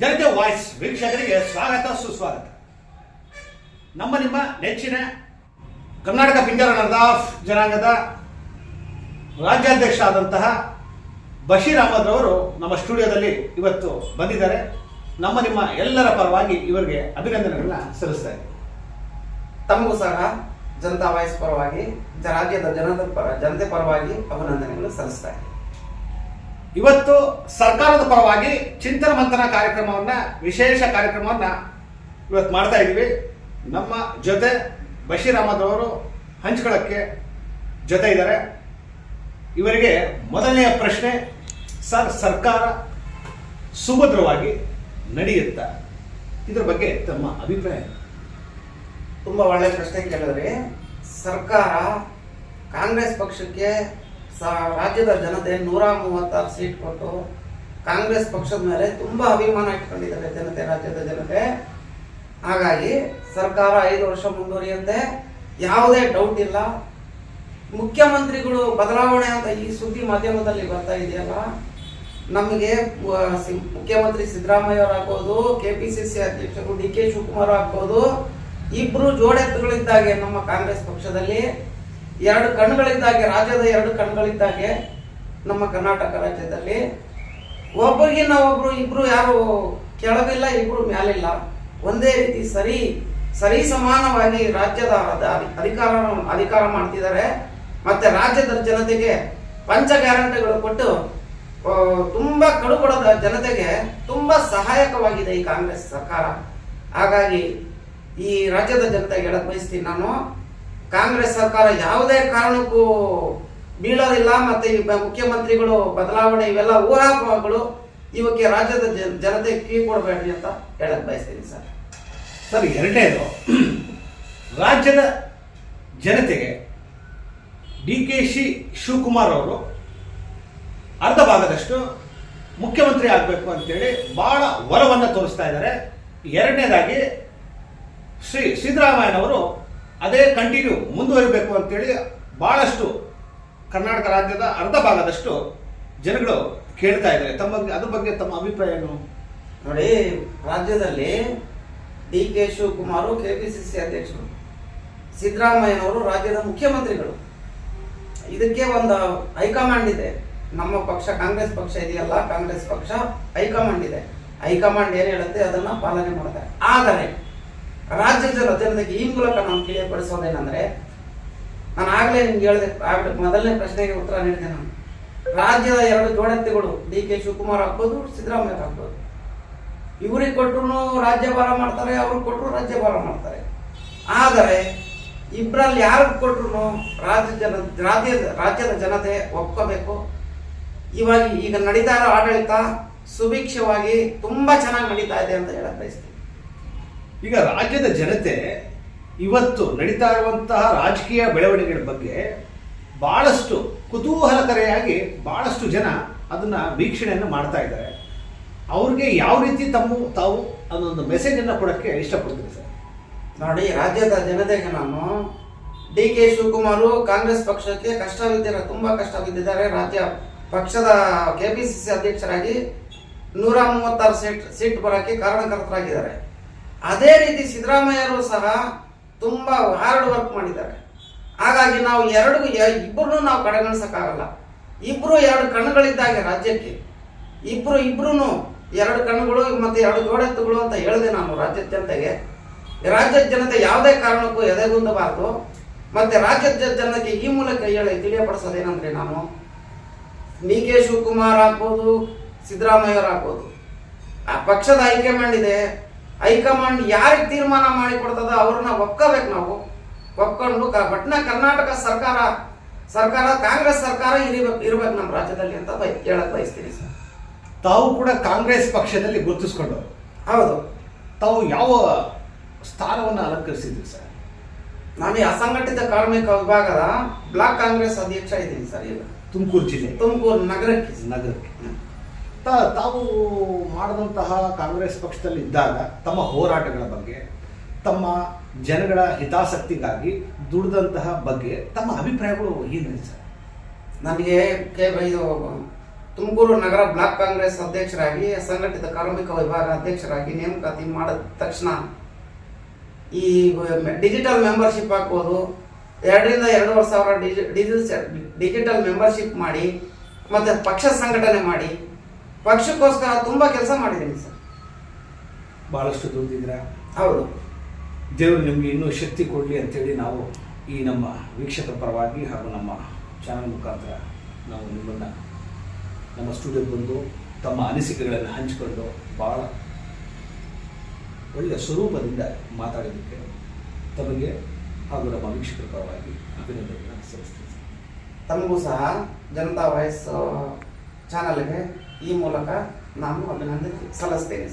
ಜನತೆ ವಾಯ್ಸ್ ವೀಕ್ಷಕರಿಗೆ ಸ್ವಾಗತ, ಸುಸ್ವಾಗತ. ನಮ್ಮ ನಿಮ್ಮ ನೆಚ್ಚಿನ ಕರ್ನಾಟಕ ಪಿಂಜರ ನರ್ದಾಫ್ ಜನಾಂಗದ ರಾಜ್ಯಾಧ್ಯಕ್ಷ ಆದಂತಹ ಬಶೀರ್ ಅಹಮದ್ ರವರು ನಮ್ಮ ಸ್ಟುಡಿಯೋದಲ್ಲಿ ಇವತ್ತು ಬಂದಿದ್ದಾರೆ. ನಮ್ಮ ನಿಮ್ಮ ಎಲ್ಲರ ಪರವಾಗಿ ಇವರಿಗೆ ಅಭಿನಂದನೆಗಳನ್ನ ಸಲ್ಲಿಸ್ತಾ ಇದ್ದೀವಿ ತಮಗೂ ಸಹ ಜನತಾ ವಾಯ್ಸ್ ಪರವಾಗಿ ರಾಜ್ಯದ ಜನದ ಜನತೆ ಪರವಾಗಿ ಅಭಿನಂದನೆಗಳನ್ನು ಸಲ್ಲಿಸ್ತಾ ಇದ್ದೀನಿ. ಇವತ್ತು ಸರ್ಕಾರದ ಪರವಾಗಿ ಚಿಂತನ ಮಂಥನ ಕಾರ್ಯಕ್ರಮವನ್ನ, ವಿಶೇಷ ಕಾರ್ಯಕ್ರಮವನ್ನ ಇವತ್ತು ಮಾಡ್ತಾ ಇದ್ವಿ ನಮ್ಮ ಜೊತೆ ಬಶೀರ್ ಅಹಮದ್ ಅವರು ಹಂಚ್ಕೊಳ್ಳೋಕ್ಕೆ ಜೊತೆ ಇದ್ದಾರೆ. ಇವರಿಗೆ ಮೊದಲನೆಯ ಪ್ರಶ್ನೆ, ಸರ್, ಸರ್ಕಾರ ಸುಭದ್ರವಾಗಿ ನಡೆಯುತ್ತಾ? ಇದ್ರ ಬಗ್ಗೆ ತಮ್ಮ ಅಭಿಪ್ರಾಯ? ತುಂಬಾ ಒಳ್ಳೆ ಪ್ರಶ್ನೆ ಕೇಳಿದ್ರಿ. ಸರ್ಕಾರ ಕಾಂಗ್ರೆಸ್ ಪಕ್ಷಕ್ಕೆ ರಾಜ್ಯದ ಜನತೆ ನೂರ ಮೂವತ್ತಾರು ಸೀಟ್ ಕೊಟ್ಟು ಕಾಂಗ್ರೆಸ್ ಪಕ್ಷದ ಮೇಲೆ ತುಂಬಾ ಅಭಿಮಾನ ಇಟ್ಕೊಂಡಿದ್ದಾರೆ ಜನತೆ, ರಾಜ್ಯದ ಜನತೆ. ಹಾಗಾಗಿ ಸರ್ಕಾರ ಐದು ವರ್ಷ ಮುಂದುವರಿಯುತ್ತೆ. ಯಾವುದೇ ಡೌಟ್ ಇಲ್ಲ. ಮುಖ್ಯಮಂತ್ರಿಗಳು ಬದಲಾವಣೆ ಅಂತ ಈ ಸುದ್ದಿ ಮಾಧ್ಯಮದಲ್ಲಿ ಬರ್ತಾ ಇದೆಯಲ್ಲ, ನಮಗೆ ಮುಖ್ಯಮಂತ್ರಿ ಸಿದ್ದರಾಮಯ್ಯ ಅವರಾಗ್ಬೋದು ಕೆ ಪಿ ಸಿ ಸಿ ಅಧ್ಯಕ್ಷರು ಡಿ ಕೆ ಶಿವಕುಮಾರ್ ಆಗ್ಬೋದು, ಇಬ್ರು ಜೋಡೆತ್ತುಗಳಿದ್ದಾಗೆ ನಮ್ಮ ಕಾಂಗ್ರೆಸ್ ಪಕ್ಷದಲ್ಲಿ. ಎರಡು ಕಣ್ಣುಗಳಿದ್ದಾಗೆ ರಾಜ್ಯದ ಎರಡು ಕಣ್ಣುಗಳಿದ್ದಾಗೆ ನಮ್ಮ ಕರ್ನಾಟಕ ರಾಜ್ಯದಲ್ಲಿ ಒಬ್ಬರಿಗಿನ್ನ ಒಬ್ರು, ಇಬ್ರು ಯಾರು ಕೆಳಗಿಲ್ಲ ಇಬ್ರು ಮ್ಯಾಲಿಲ್ಲ, ಒಂದೇ ರೀತಿ ಸರಿ ಸರಿ ಸಮಾನವಾಗಿ ರಾಜ್ಯದ ಅಧಿಕಾರ ಅಧಿಕಾರ ಮಾಡ್ತಿದ್ದಾರೆ. ಮತ್ತೆ ರಾಜ್ಯದ ಜನತೆಗೆ ಪಂಚ ಗ್ಯಾರಂಟಿಗಳು ಕೊಟ್ಟು ತುಂಬಾ ಕಡುಕೊಡದ ಜನತೆಗೆ ತುಂಬಾ ಸಹಾಯಕವಾಗಿದೆ ಈ ಕಾಂಗ್ರೆಸ್ ಸರ್ಕಾರ. ಹಾಗಾಗಿ ಈ ರಾಜ್ಯದ ಜನತೆಗೆ ಹೇಳಕ್ ಬಯಸ್ತೀನಿ ನಾನು. ಕಾಂಗ್ರೆಸ್ ಸರ್ಕಾರ ಯಾವುದೇ ಕಾರಣಕ್ಕೂ ಬೀಳೋದಿಲ್ಲ, ಮತ್ತೆ ಮುಖ್ಯಮಂತ್ರಿಗಳು ಬದಲಾವಣೆ ಇವೆಲ್ಲ ಊಹಾಪೋಹಗಳು, ಇವಕ್ಕೆ ರಾಜ್ಯದ ಜನತೆ ಕೀ ಕೊಡಬೇಡ್ರಿ ಅಂತ ಹೇಳಕ್ ಬಯಸ್ತೀನಿ ಸರ್. ಸರ್, ಎರಡನೇದು, ರಾಜ್ಯದ ಜನತೆಗೆ ಡಿ ಕೆ ಶಿ ಶಿವಕುಮಾರ್ ಅವರು ಅರ್ಧ ಭಾಗದಷ್ಟು ಮುಖ್ಯಮಂತ್ರಿ ಆಗಬೇಕು ಅಂತೇಳಿ ಬಹಳ ಒಲವನ್ನು ತೋರಿಸ್ತಾ ಇದ್ದಾರೆ. ಎರಡನೇದಾಗಿ ಶ್ರೀ ಸಿದ್ದರಾಮಯ್ಯನವರು ಅದೇ ಕಂಟಿನ್ಯೂ ಮುಂದುವರಿಬೇಕು ಅಂತೇಳಿ ಭಾಳಷ್ಟು ಕರ್ನಾಟಕ ರಾಜ್ಯದ ಅರ್ಧ ಭಾಗದಷ್ಟು ಜನಗಳು ಕೇಳ್ತಾ ಇದ್ದಾರೆ. ತಮ್ಮ ಅದ್ರ ಬಗ್ಗೆ ತಮ್ಮ ಅಭಿಪ್ರಾಯ ಏನು? ನೋಡಿ, ರಾಜ್ಯದಲ್ಲಿ D K Shivakumar K P C C ಅಧ್ಯಕ್ಷರು, ಸಿದ್ದರಾಮಯ್ಯನವರು ರಾಜ್ಯದ ಮುಖ್ಯಮಂತ್ರಿಗಳು. ಇದಕ್ಕೆ ಒಂದು ಹೈಕಮಾಂಡ್ ಇದೆ. ನಮ್ಮ ಪಕ್ಷ, ಕಾಂಗ್ರೆಸ್ ಪಕ್ಷ ಇದೆಯಲ್ಲ, ಕಾಂಗ್ರೆಸ್ ಪಕ್ಷ ಹೈಕಮಾಂಡ್ ಇದೆ. ಹೈಕಮಾಂಡ್ ಏನು ಹೇಳುತ್ತೆ? ಅದನ್ನು ಪಾಲನೆ ಮಾಡ್ತಾರೆ. ಆದರೆ ರಾಜ್ಯದ ಜನತೆಗೆ ಈ ಮೂಲಕ ನಾನು ತಿಳಿಯಪಡಿಸೋದೇನಂದ್ರೆ ನಾನು ಆಗಲೇ ನಿಮ್ಗೆ ಹೇಳಿದೆ ಮೊದಲನೇ ಪ್ರಶ್ನೆಗೆ ಉತ್ತರ ನೀಡಿದೆ ನಾನು. ರಾಜ್ಯದ ಎರಡು ಜೋಡತ್ತೆಗಳು, ಡಿ ಕೆ ಶಿವಕುಮಾರ್ ಆಗ್ಬೋದು ಸಿದ್ದರಾಮಯ್ಯ ಆಗ್ಬೋದು ಇವ್ರಿಗೆ ಕೊಟ್ಟರು ರಾಜ್ಯಭಾರ ಮಾಡ್ತಾರೆ, ಅವ್ರಿಗೆ ಕೊಟ್ಟರು ರಾಜ್ಯಭಾರ ಮಾಡ್ತಾರೆ. ಆದರೆ ಇಬ್ಬರಲ್ಲಿ ಯಾರಿಗೆ ಕೊಟ್ಟರು ರಾಜ್ಯ ಜನ ರಾಜ್ಯದ ರಾಜ್ಯದ ಜನತೆ ಒಪ್ಕೋಬೇಕು. ಇವಾಗ ಈಗ ನಡೀತಾ ಇರೋ ಆಡಳಿತ ಸುಭಿಕ್ಷವಾಗಿ ತುಂಬ ಚೆನ್ನಾಗಿ ನಡೀತಾ ಇದೆ ಅಂತ ಹೇಳಕ್ ಬಯಸ್ತೀನಿ. ಈಗ ರಾಜ್ಯದ ಜನತೆ ಇವತ್ತು ನಡೀತಾ ಇರುವಂತಹ ರಾಜಕೀಯ ಬೆಳವಣಿಗೆಗಳ ಬಗ್ಗೆ ಬಹಳಷ್ಟು ಕುತೂಹಲಕರೆಯಾಗಿ ಬಹಳಷ್ಟು ಜನ ಅದನ್ನ ವೀಕ್ಷಣೆಯನ್ನು ಮಾಡ್ತಾ ಇದ್ದಾರೆ. ಅವ್ರಿಗೆ ಯಾವ ರೀತಿ ತಮ್ಮ, ತಾವು ಅದೊಂದು ಮೆಸೇಜ್ ಅನ್ನ ಕೊಡಕ್ಕೆ ಇಷ್ಟಪಡ್ತೀನಿ ಸರ್. ನೋಡಿ, ರಾಜ್ಯದ ಜನತೆಗೆ ನಾನು ಡಿ ಕೆ ಶಿವಕುಮಾರ್ ಕಾಂಗ್ರೆಸ್ ಪಕ್ಷಕ್ಕೆ ಕಷ್ಟ ಬಿದ್ದಿರ ತುಂಬಾ ಕಷ್ಟ ಬಿದ್ದಿದ್ದಾರೆ ರಾಜ್ಯ ಪಕ್ಷದ ಕೆಪಿಸಿಸಿ ಅಧ್ಯಕ್ಷರಾಗಿ ನೂರ ಮೂವತ್ತಾರು ಸೀಟ್ ಸೀಟ್ ಬರೋಕ್ಕೆ ಕಾರಣಕರ್ತರಾಗಿದ್ದಾರೆ. ಅದೇ ರೀತಿ ಸಿದ್ದರಾಮಯ್ಯರು ಸಹ ತುಂಬ ಹಾರ್ಡ್ ವರ್ಕ್ ಮಾಡಿದ್ದಾರೆ. ಹಾಗಾಗಿ ನಾವು ಎರಡು ಇಬ್ಬರನ್ನೂ ನಾವು ಕಡೆಗಣಿಸಕ್ಕಾಗಲ್ಲ. ಇಬ್ಬರು ಎರಡು ಕಣ್ಣುಗಳಿದ್ದಾಗೆ ರಾಜ್ಯಕ್ಕೆ. ಇಬ್ಬರು ಇಬ್ಬರೂ ಎರಡು ಕಣ್ಣುಗಳು ಮತ್ತೆ ಎರಡು ಜೋಡೆತ್ತುಗಳು ಅಂತ ಹೇಳಿದೆ ನಾನು ರಾಜ್ಯದ ಜನತೆಗೆ. ರಾಜ್ಯದ ಜನತೆ ಯಾವುದೇ ಕಾರಣಕ್ಕೂ ಎದೆಗುಂದಬಾರದು. ಮತ್ತೆ ರಾಜ್ಯದ ಜನತೆಗೆ ಈ ಮೂಲಕ ಹೇಳಿ ತಿಳಿಯಪಡಿಸೋದೇನಂದ್ರೆ ನಾನು ಡಿ ಕೆ ಶಿವಕುಮಾರ್ ಆಗ್ಬೋದು, ಸಿದ್ದರಾಮಯ್ಯವ್ರು ಆಗ್ಬೋದು. ಆ ಪಕ್ಷದ ಹೈಕಮಾಂಡ್ ಇದೆ ಹೈಕಮಾಂಡ್ ಯಾರಿಗೆ ತೀರ್ಮಾನ ಮಾಡಿ ಕೊಡ್ತದ ಅವ್ರನ್ನ ಒಪ್ಕೋಬೇಕು ನಾವು. ಒಪ್ಕೊಂಡು ಪಟ್ನ ಕರ್ನಾಟಕ ಸರ್ಕಾರ ಸರ್ಕಾರ ಕಾಂಗ್ರೆಸ್ ಸರ್ಕಾರ ಇರಬೇಕು ಇರ್ಬೇಕು ನಮ್ಮ ರಾಜ್ಯದಲ್ಲಿ ಅಂತ ಬೈ ಹೇಳಕ್ ಬಯಸ್ತೀನಿ ಸರ್. ತಾವು ಕೂಡ ಕಾಂಗ್ರೆಸ್ ಪಕ್ಷದಲ್ಲಿ ಗುರುತಿಸ್ಕೊಂಡು ಹೌದು. ತಾವು ಯಾವ ಸ್ಥಾನವನ್ನು ಅಲಂಕರಿಸಿದ್ರಿ ಸರ್? ನಾನು ಈ ಅಸಂಘಟಿತ ಕಾರ್ಮಿಕ ವಿಭಾಗದ ಬ್ಲಾಕ್ ಕಾಂಗ್ರೆಸ್ ಅಧ್ಯಕ್ಷ ಇದ್ದೀನಿ ಸರ್ ಈಗ. ತುಮಕೂರು ಜಿಲ್ಲೆ. ತುಮಕೂರು ನಗರಕ್ಕೆ. ನಗರಕ್ಕೆ. ತಾವು ಮಾಡಿದಂತಹ ಕಾಂಗ್ರೆಸ್ ಪಕ್ಷದಲ್ಲಿ ಇದ್ದಾಗ ತಮ್ಮ ಹೋರಾಟಗಳ ಬಗ್ಗೆ, ತಮ್ಮ ಜನಗಳ ಹಿತಾಸಕ್ತಿಗಾಗಿ ದುಡಿದಂತಹ ಬಗ್ಗೆ ತಮ್ಮ ಅಭಿಪ್ರಾಯಗಳು ಏನಿದೆ ಸರ್? ನನಗೆ ಕೆ ಇದು ತುಮಕೂರು ನಗರ ಬ್ಲಾಕ್ ಕಾಂಗ್ರೆಸ್ ಅಧ್ಯಕ್ಷರಾಗಿ, ಸಂಘಟಿತ ಕಾರ್ಮಿಕ ವಿಭಾಗ ಅಧ್ಯಕ್ಷರಾಗಿ ನೇಮಕಾತಿ ಮಾಡಿದ ತಕ್ಷಣ ಈ ಡಿಜಿಟಲ್ ಮೆಂಬರ್ಶಿಪ್ ಹಾಕೋದು ಎರಡರಿಂದ ಎರಡೂವರೆ ಸಾವಿರ ಡಿಜಿ, ಡಿಜಿಟಲ್ ಮೆಂಬರ್ಶಿಪ್ ಮಾಡಿ, ಮತ್ತೆ ಪಕ್ಷ ಸಂಘಟನೆ ಮಾಡಿ ಪಕ್ಷಕ್ಕೋಸ್ಕರ ತುಂಬಾ ಕೆಲಸ ಮಾಡಿದ್ದೀನಿ ಸರ್. ಬಹಳಷ್ಟು ದುಡ್ಡಿದ್ರ ಹೌದು. ದೇವರು ನಿಮಗೆ ಇನ್ನೂ ಶಕ್ತಿ ಕೊಡಲಿ ಅಂತೇಳಿ ನಾವು ಈ ನಮ್ಮ ವೀಕ್ಷಕ ಪರವಾಗಿ ಹಾಗೂ ನಮ್ಮ ಚಾನಲ್ ಮುಖಾಂತರ ನಾವು ನಿಮ್ಮನ್ನು ನಮ್ಮ ಸ್ಟುಡಿಯೋಗೆ ಬಂದು ತಮ್ಮ ಅನಿಸಿಕೆಗಳನ್ನು ಹಂಚಿಕೊಂಡು ಭಾಳ ಒಳ್ಳೆಯ ಸ್ವರೂಪದಿಂದ ಮಾತಾಡೋದಕ್ಕೆ ತಮಗೆ ಹಾಗೂ ನಮ್ಮ ವೀಕ್ಷಕರ ಪರವಾಗಿ ಅಭಿನಂದನೆಗಳನ್ನು ಸಲ್ಲಿಸ್ತೀವಿ. ತಮಗೂ ಸಹ ಜನತಾ ವಯಸ್ಸು ಚಾನಲ್ಗೆ ಈ ಮೂಲಕ ನಾನು ಅಭಿನಂದನೆ ಸಲ್ಲಿಸ್ತೇನೆ